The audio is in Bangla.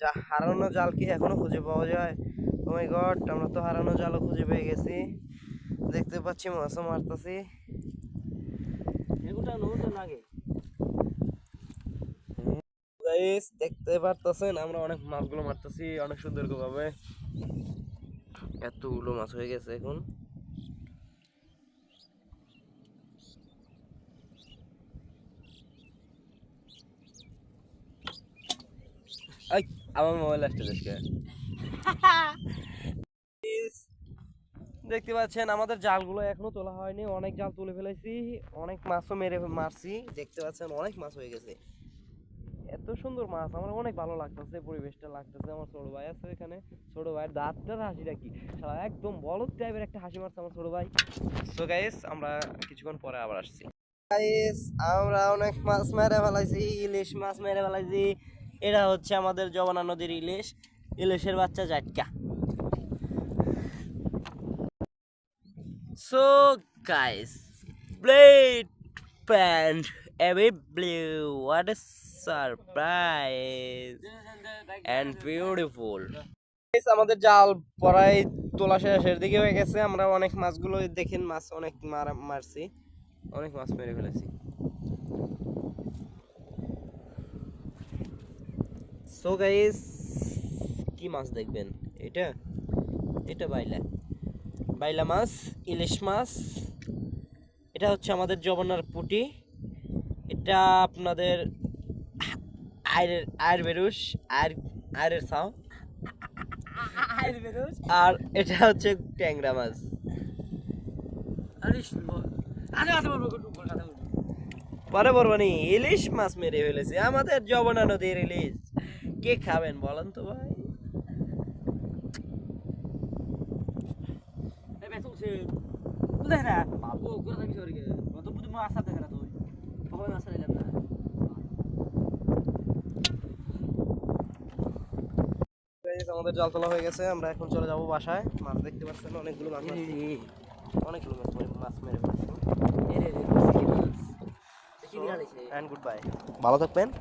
যা হারানো জাল কি এখনও খুঁজে পাওয়া যায়? ও গড আমরা তো হারানো জালও খুঁজে পেয়ে গেছি। দেখতে পাচ্ছি মাছও মারতেছি। দেখতে পারতেছেন আমরা অনেক মাছগুলো মারতেছি অনেক সুন্দর ভাবে এতগুলো মাছ হয়ে গেছে এখন। আমার মোবাইল আসছে দেশকে দেখতে পাচ্ছেন আমাদের জালগুলো এখনও তোলা হয়নি। অনেক জাল তুলে ফেলেছি অনেক মাছও মেরে মারছি। দেখতে পাচ্ছেন অনেক মাছ হয়ে গেছে। এত সুন্দর মাছ আমার অনেক ভালো লাগতেছে পরিবেশটা লাগতেছে আমার ছোট ভাই আছে এখানে। ছোট ভাইয়ের দাঁতটার হাসিটা কি? একদম বলদ টাইপের একটা হাসি মারছে আমার ছোট ভাই। সো গাইস আমরা কিছুক্ষণ পরে আবার আসছি। গাইস আমরা অনেক মাছ মেরে ফেলাইছি ইলিশ মাছ মেরে ফেলাইছি। এটা হচ্ছে আমাদের জবানা নদীর ইলিশ, ইলিশের বাচ্চা জাটকা। So guys blade pant AV blue what a surprise and beautiful আমাদের জাল পড়াই তোলা শেষের দিকে হয়ে গেছে। আমরা অনেক মাছগুলো দেখেন, মাছ অনেক মারা মারছি। অনেক মাছ মেরে ফেলেছি। সো গাইস কি মাছ দেখবেন? এটা? এটা বাইলা। বাইলা মাছ ইলিশ মাছ। এটা হচ্ছে আমাদের জবনার পুটি। এটা আপনাদের আয়ের আয়ের বেরুস আয়ের আয়ের সাও আর এটা হচ্ছে ট্যাংরা মাছ। পরে বলব নি ইলিশ মাছ মেরে ফেলেছে। আমাদের জবনা নদীর ইলিশ। কে খাবেন বলেন তো ভাই? আমাদের জাল তোলা হয়ে গেছে আমরা এখন চলে যাব বাসায়। মাছ দেখতে পাচ্ছেন অনেকগুলো মাছ অনেকগুলো মাছ মেরে- মাছ মেরে ফেলেছি। অ্যান্ড গুড বাই ভালো থাকবেন।